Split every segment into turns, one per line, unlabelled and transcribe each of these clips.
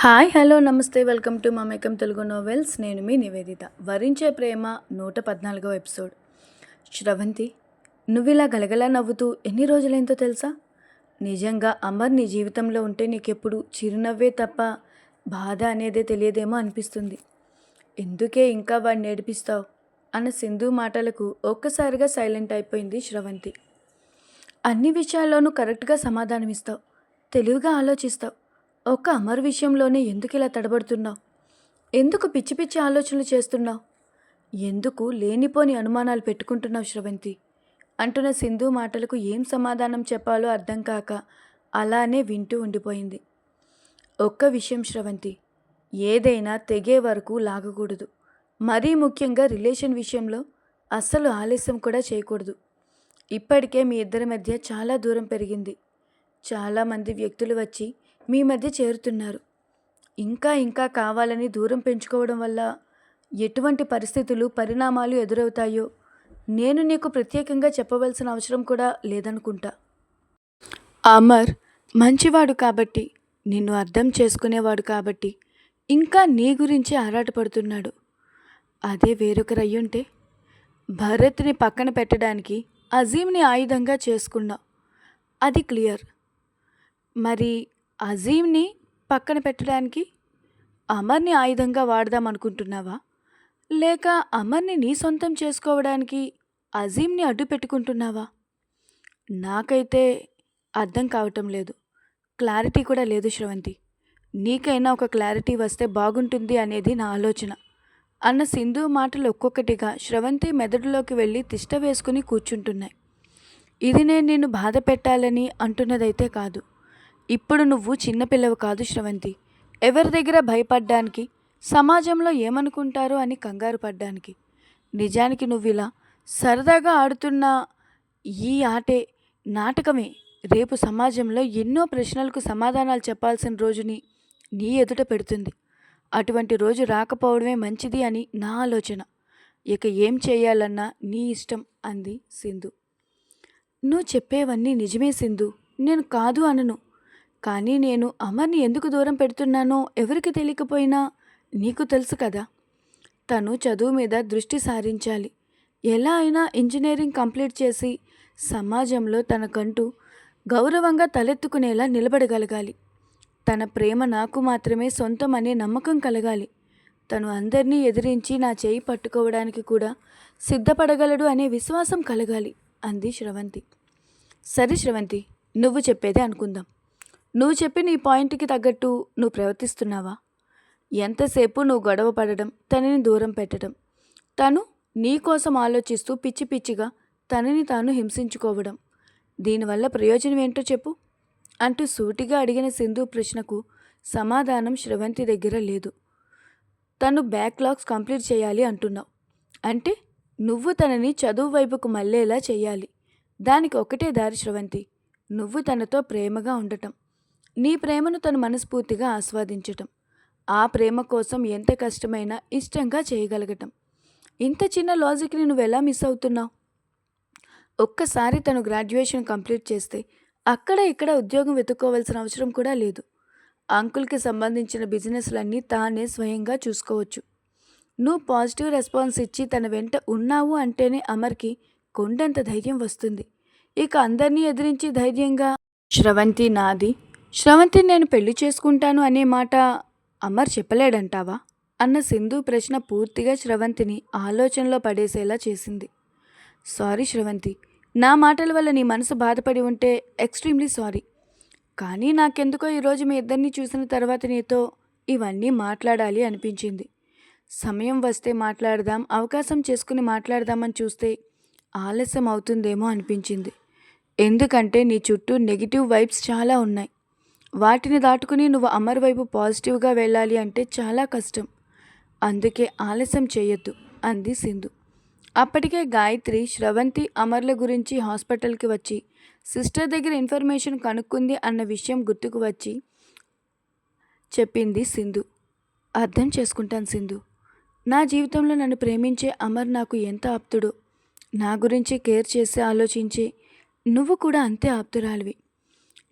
Hi hello నమస్తే welcome to Mamekam Telugu novels. నేను మీ నివేదిత. వరించే ప్రేమ నూట పద్నాలుగో ఎపిసోడ్. శ్రవంతి నువ్వు ఇలా గలగలా నవ్వుతూ ఎన్ని రోజులైందో తెలుసా? నిజంగా అమర్ నీ జీవితంలో ఉంటే నీకెప్పుడు చిరునవ్వే తప్ప బాధ అనేదే తెలియదేమో అనిపిస్తుంది. ఎందుకే ఇంకా వాడిని నేర్పిస్తావు అన్న సింధు మాటలకు ఒక్కసారిగా సైలెంట్ అయిపోయింది శ్రవంతి. అన్ని విషయాల్లోనూ కరెక్ట్గా సమాధానమిస్తావు. తెలివిగా ఆలోచిస్తావు. ఒక్క అమర్ విషయంలోనే ఎందుకు ఇలా తడబడుతున్నావు? ఎందుకు పిచ్చి పిచ్చి ఆలోచనలు చేస్తున్నావు? ఎందుకు లేనిపోని అనుమానాలు పెట్టుకుంటున్నావు శ్రవంతి? అంటున్న సింధు మాటలకు ఏం సమాధానం చెప్పాలో అర్థం కాక అలానే వింటూ ఉండిపోయింది. ఒక్క విషయం శ్రవంతి ఏదైనా తెగే వరకు లాగకూడదు. మరీ ముఖ్యంగా రిలేషన్ విషయంలో అస్సలు ఆలస్యం కూడా చేయకూడదు. ఇప్పటికే మీ ఇద్దరి మధ్య చాలా దూరం పెరిగింది. చాలామంది వ్యక్తులు వచ్చి మీ మధ్య చేరుతున్నారు. ఇంకా ఇంకా కావాలని దూరం పెంచుకోవడం వల్ల ఎటువంటి పరిస్థితులు పరిణామాలు ఎదురవుతాయో నేను నీకు ప్రత్యేకంగా చెప్పవలసిన అవసరం కూడా లేదనుకుంటా. అమర్ మంచివాడు కాబట్టి నిన్ను అర్థం చేసుకునేవాడు కాబట్టి ఇంకా నీ గురించి ఆరాటపడుతున్నాడు. అదే వేరొకరు అయ్యుంటే భరత్ని పక్కన పెట్టడానికి అజీమ్ని ఆయుధంగా చేసుకున్నావు. అది క్లియర్. మరి అజీమ్ని పక్కన పెట్టడానికి అమర్ని ఆయుధంగా వాడదాం అనుకుంటున్నావా? లేక అమర్ని నీ సొంతం చేసుకోవడానికి అజీమ్ని అడ్డు పెట్టుకుంటున్నావా? నాకైతే అర్థం కావటం లేదు. క్లారిటీ కూడా లేదు శ్రవంతి. నీకైనా ఒక క్లారిటీ వస్తే బాగుంటుంది అనేది నా ఆలోచన. అన్న సింధు మాటలు ఒక్కొక్కటిగా శ్రవంతి మెదడులోకి వెళ్ళి తిష్ట వేసుకుని కూర్చుంటున్నాయి. ఇది నేను నిన్ను బాధ పెట్టాలని అంటున్నదైతే కాదు. ఇప్పుడు నువ్వు చిన్నపిల్లవు కాదు శ్రవంతి. ఎవరి దగ్గర భయపడ్డానికి సమాజంలో ఏమనుకుంటారు అని కంగారు పడ్డానికి. నిజానికి నువ్వు ఇలా సరదాగా ఆడుతున్న ఈ ఆటే నాటకమే రేపు సమాజంలో ఎన్నో ప్రశ్నలకు సమాధానాలు చెప్పాల్సిన రోజుని నీ ఎదుట పెడుతుంది. అటువంటి రోజు రాకపోవడమే మంచిది అని నా ఆలోచన. ఇక ఏం చేయాలన్నా నీ ఇష్టం అంది సింధు. నువ్వు చెప్పేవన్నీ నిజమే సింధు. నేను కాదు అనను. కానీ నేను అమర్ని ఎందుకు దూరం పెడుతున్నానో ఎవరికి తెలియకపోయినా నీకు తెలుసు కదా. తను చదువు మీద దృష్టి సారించాలి. ఎలా అయినా ఇంజనీరింగ్ కంప్లీట్ చేసి సమాజంలో తనకంటూ గౌరవంగా తలెత్తుకునేలా నిలబడగలగాలి. తన ప్రేమ నాకు మాత్రమే సొంతం అనే నమ్మకం కలగాలి. తను అందరినీ ఎదిరించి నా చేయి పట్టుకోవడానికి కూడా సిద్ధపడగలడు అనే విశ్వాసం కలగాలి అంది శ్రవంతి. సరే శ్రవంతి నువ్వు చెప్పేదే అనుకుందాం. నువ్వు చెప్పి నీ పాయింట్కి తగ్గట్టు నువ్వు ప్రవర్తిస్తున్నావా? ఎంతసేపు నువ్వు గొడవ పడడం తనని దూరం పెట్టడం తను నీ కోసం ఆలోచిస్తూ పిచ్చి పిచ్చిగా తనని తాను హింసించుకోవడం దీనివల్ల ప్రయోజనం ఏంటో చెప్పు అంటూ సూటిగా అడిగిన సింధు ప్రశ్నకు సమాధానం శ్రవంతి దగ్గర లేదు. తను బ్యాక్లాగ్స్ కంప్లీట్ చేయాలి అంటున్నావు. అంటే నువ్వు తనని చదువు వైపుకు మళ్ళేలా చేయాలి. దానికి ఒకటే దారి శ్రవంతి నువ్వు తనతో ప్రేమగా ఉండటం. నీ ప్రేమను తను మనస్ఫూర్తిగా ఆస్వాదించటం. ఆ ప్రేమ కోసం ఎంత కష్టమైనా ఇష్టంగా చేయగలగటం. ఇంత చిన్న లాజిక్ని నువ్వు ఎలా మిస్ అవుతున్నావు? ఒక్కసారి తను గ్రాడ్యుయేషన్ కంప్లీట్ చేస్తే అక్కడ ఇక్కడ ఉద్యోగం వెతుక్కోవాల్సిన అవసరం కూడా లేదు. అంకుల్కి సంబంధించిన బిజినెస్లన్నీ తానే స్వయంగా చూసుకోవచ్చు. నువ్వు పాజిటివ్ రెస్పాన్స్ ఇచ్చి తన వెంట ఉన్నావు అంటేనే అమర్కి కొండంత ధైర్యం వస్తుంది. ఇక అందరినీ ఎదిరించి ధైర్యంగా శ్రవంతి నాది శ్రవంతి నేను పెళ్ళి చేసుకుంటాను అనే మాట అమర్ చెప్పలేడంటావా? అన్న సింధు ప్రశ్న పూర్తిగా శ్రవంతిని ఆలోచనలో పడేసేలా చేసింది. సారీ శ్రవంతి నా మాటల వల్ల నీ మనసు బాధపడి ఉంటే ఎక్స్ట్రీమ్లీ సారీ. కానీ నాకెందుకో ఈరోజు మీ ఇద్దరిని చూసిన తర్వాత నీతో ఇవన్నీ మాట్లాడాలి అనిపించింది. సమయం వస్తే మాట్లాడదాం అవకాశం చేసుకుని మాట్లాడదామని చూస్తే ఆలస్యం అవుతుందేమో అనిపించింది. ఎందుకంటే నీ చుట్టూ నెగిటివ్ వైబ్స్ చాలా ఉన్నాయి. వాటిని దాటుకుని నువ్వు అమర్ వైపు పాజిటివ్గా వెళ్ళాలి అంటే చాలా కష్టం. అందుకే ఆలస్యం చేయొద్దు అంది సింధు. అప్పటికే గాయత్రి శ్రవంతి అమర్ల గురించి హాస్పిటల్కి వచ్చి సిస్టర్ దగ్గర ఇన్ఫర్మేషన్ కనుక్కుంది అన్న విషయం గుర్తుకు వచ్చి చెప్పింది సింధు. అర్థం చేసుకుంటాను సింధు. నా జీవితంలో నన్ను ప్రేమించే అమర్ నాకు ఎంత ఆప్తుడో నా గురించి కేర్ చేసి ఆలోచించి నువ్వు కూడా అంతే ఆప్తురాలివి.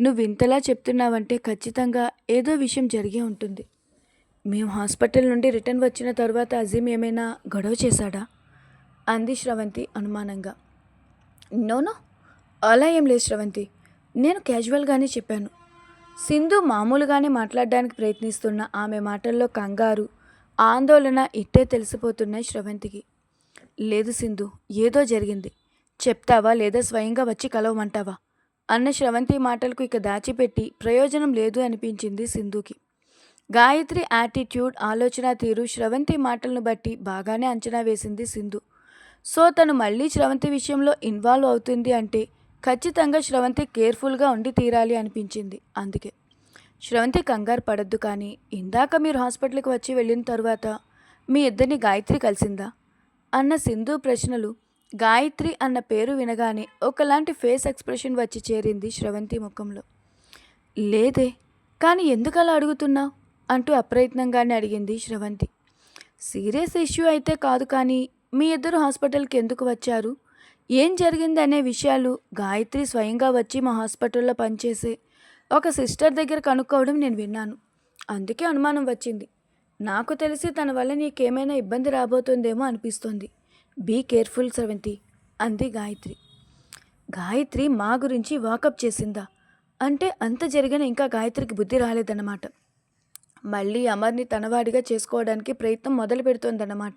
నువ్వు ఇంతలా చెప్తున్నావంటే ఖచ్చితంగా ఏదో విషయం జరిగే ఉంటుంది. మేము హాస్పిటల్ నుండి రిటర్న్ వచ్చిన తర్వాత అజీమ్ ఏమైనా గొడవ చేశాడా? అంది శ్రవంతి అనుమానంగా. నోనో అలా ఏం లేదు శ్రవంతి. నేను క్యాజువల్గానే చెప్పాను. సింధు మామూలుగానే మాట్లాడడానికి ప్రయత్నిస్తున్న ఆమె మాటల్లో కంగారు ఆందోళన ఇట్టే తెలిసిపోతున్నాయి శ్రవంతికి. లేదు సింధు ఏదో జరిగింది. చెప్తావా లేదా స్వయంగా వచ్చి కలవమంటావా? అన్న శ్రవంతి మాటలకు ఇక దాచిపెట్టి ప్రయోజనం లేదు అనిపించింది సింధుకి. గాయత్రి యాటిట్యూడ్ ఆలోచన తీరు శ్రవంతి మాటలను బట్టి బాగానే అంచనా వేసింది సింధు. సో తను మళ్ళీ శ్రవంతి విషయంలో ఇన్వాల్వ్ అవుతుంది అంటే ఖచ్చితంగా శ్రవంతి కేర్ఫుల్గా ఉండి తీరాలి అనిపించింది అందుకే. శ్రవంతి కంగారు పడద్దు కానీ ఇందాక మీరు హాస్పిటల్కి వచ్చి వెళ్ళిన తర్వాత మీ ఇద్దరిని గాయత్రి కలిసిందా? అన్న సింధు ప్రశ్నలు గాయత్రి అన్న పేరు వినగానే ఒకలాంటి ఫేస్ ఎక్స్ప్రెషన్ వచ్చి చేరింది శ్రవంతి ముఖంలో. లేదే కానీ ఎందుకు అలా అడుగుతున్నావు? అంటూ అప్రయత్నంగానే అడిగింది శ్రవంతి. సీరియస్ ఇష్యూ అయితే కాదు కానీ మీ ఇద్దరు హాస్పిటల్కి ఎందుకు వచ్చారు? ఏం జరిగింది అనే విషయాలు గాయత్రి స్వయంగా వచ్చి మా హాస్పిటల్లో పనిచేసే ఒక సిస్టర్ దగ్గర కనుక్కోవడం నేను విన్నాను. అందుకే అనుమానం వచ్చింది. నాకు తెలిసి తన వల్ల నీకేమైనా ఇబ్బంది రాబోతుందేమో అనిపిస్తోంది. బీ కేర్ఫుల్ సెవెంటీ అంది గాయత్రి. గాయత్రి మా గురించి వాకప్ చేసిందా? అంటే అంత జరిగిన ఇంకా గాయత్రికి బుద్ధి రాలేదన్నమాట. మళ్ళీ అమర్ని తనవాడిగా చేసుకోవడానికి ప్రయత్నం మొదలు పెడుతోందన్నమాట.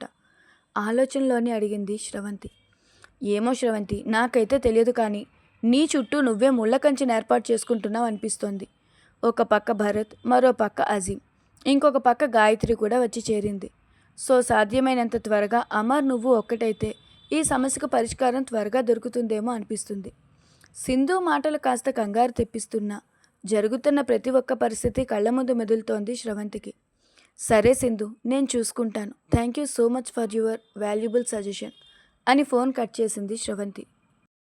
ఆలోచనలోనే అడిగింది శ్రవంతి. ఏమో శ్రవంతి నాకైతే తెలియదు కానీ నీ చుట్టూ నువ్వే ముళ్ళ కంచెను ఏర్పాటు చేసుకుంటున్నావు అనిపిస్తోంది. ఒక పక్క భరత్ మరో పక్క అజీం ఇంకొక పక్క గాయత్రి కూడా వచ్చి చేరింది. సో సాధ్యమైనంత త్వరగా అమర్ నువ్వు ఒక్కటైతే ఈ సమస్యకు పరిష్కారం త్వరగా దొరుకుతుందేమో అనిపిస్తుంది. సింధు మాటలు కాస్త కంగారు తెప్పిస్తున్నా జరుగుతున్న ప్రతి ఒక్క పరిస్థితి కళ్ళ ముందు మెదులుతోంది శ్రవంతికి. సరే సింధు నేను చూసుకుంటాను. Thank you so much for your valuable suggestion అని ఫోన్ కట్ చేసింది శ్రవంతి.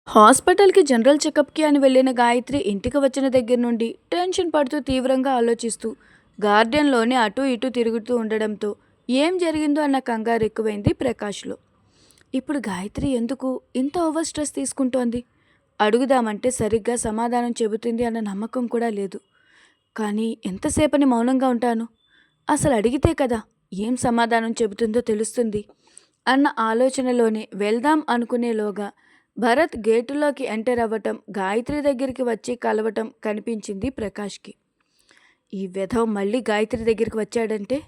హాస్పిటల్కి జనరల్ చెకప్కి అని వెళ్ళిన గాయత్రి ఇంటికి వచ్చిన దగ్గర నుండి టెన్షన్ పడుతూ తీవ్రంగా ఆలోచిస్తూ గార్డెన్లోనే అటు ఇటు తిరుగుతూ ఉండడంతో ఏం జరిగిందో అన్న కంగారు ఎక్కువైంది ప్రకాష్లో. ఇప్పుడు గాయత్రి ఎందుకు ఇంత ఓవర్ స్ట్రెస్ తీసుకుంటోంది? అడుగుదామంటే సరిగ్గా సమాధానం చెబుతుంది అన్న నమ్మకం కూడా లేదు. కానీ ఎంతసేపని మౌనంగా ఉంటాను? అసలు అడిగితే కదా ఏం సమాధానం చెబుతుందో తెలుస్తుంది అన్న ఆలోచనలోనే వెళ్దాం అనుకునేలోగా భరత్ గేటులోకి ఎంటర్ అవ్వటం గాయత్రి దగ్గరికి వచ్చి కలవటం కనిపించింది ప్రకాష్కి. ఈ వెధవ్ మళ్ళీ గాయత్రి దగ్గరికి వచ్చాడంటే?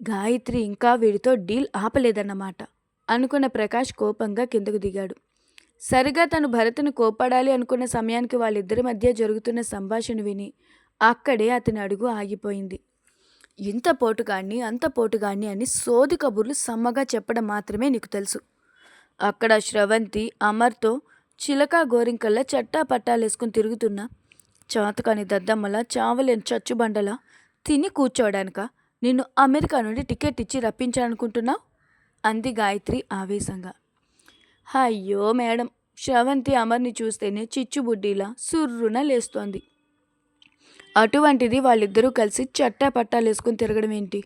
గాయత్రి ఇంకా వీడితో డీల్ ఆపలేదన్నమాట అనుకున్న ప్రకాష్ కోపంగా కిందకు దిగాడు. సరిగా తను భరత్ను కోపడాలి అనుకున్న సమయానికి వాళ్ళిద్దరి మధ్య జరుగుతున్న సంభాషణ విని అక్కడే అతని అడుగు ఆగిపోయింది. ఇంత పోటుగాన్ని అంత పోటుగాన్ని అని సోది కబుర్లు సమ్మగా చెప్పడం మాత్రమే నీకు తెలుసు. అక్కడ శ్రవంతి అమర్తో చిలక గోరింకల్లా చట్టా పట్టాలేసుకుని తిరుగుతున్నా చాతకాని దద్దమ్మల చావలేని చచ్చుబండలా తిని కూర్చోవడానిక నిన్ను అమెరికా నుండి టికెట్ ఇచ్చి రప్పించాలనుకుంటున్నావు అంది గాయత్రి ఆవేశంగా. అయ్యో మేడం శ్రవంతి అమర్ని చూస్తేనే చిచ్చుబుడ్డిలా సుర్రున లేస్తోంది. అటువంటిది వాళ్ళిద్దరూ కలిసి చట్టా పట్టాలేసుకుని తిరగడం ఏంటి?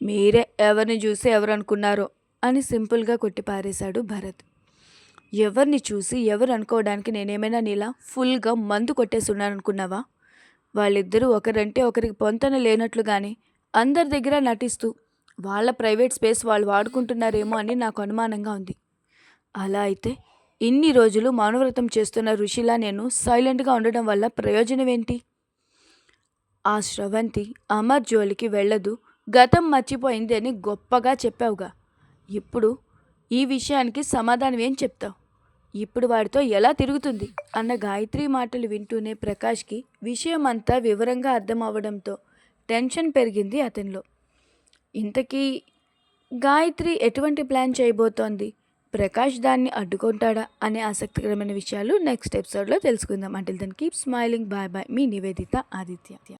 మీరే ఎవరిని చూసి ఎవరు అనుకున్నారో అని సింపుల్గా కొట్టిపారేశాడు భరత్. ఎవరిని చూసి ఎవరు అనుకోవడానికి నేనేమైనా నీలా ఫుల్గా మందు కొట్టేస్తున్నాను అనుకున్నావా వాళ్ళిద్దరూ ఒకరంటే ఒకరికి పొంతన లేనట్లుగానే అందరి దగ్గర నటిస్తూ వాళ్ళ ప్రైవేట్ స్పేస్ వాళ్ళు వాడుకుంటున్నారేమో అని నాకు అనుమానంగా ఉంది. అలా అయితే ఇన్ని రోజులు మౌనవ్రతం చేస్తున్న ఋషిలా నేను సైలెంట్గా ఉండడం వల్ల ప్రయోజనం ఏంటి? ఆ స్రవంతి అమర్ జోలికి వెళ్ళదు గతం మర్చిపోయింది అని గొప్పగా చెప్పావుగా. ఇప్పుడు ఈ విషయానికి సమాధానం ఏం చెప్తావు? ఇప్పుడు వాడితో ఎలా తిరుగుతుంది? అన్న గాయత్రి మాటలు వింటూనే ప్రకాష్కి విషయం అంతా వివరంగా అర్థం అవ్వడంతో టెన్షన్ పెరిగింది అతనిలో. ఇంతకీ గాయత్రి ఎటువంటి ప్లాన్ చేయబోతోంది? ప్రకాష్ దాన్ని అడ్డుకుంటాడా అనే ఆసక్తికరమైన విషయాలు నెక్స్ట్ ఎపిసోడ్లో తెలుసుకుందాం. అంటే దాన్ని కీప్ స్మైలింగ్ బాయ్ బాయ్ మీ నివేదిత ఆదిత్య.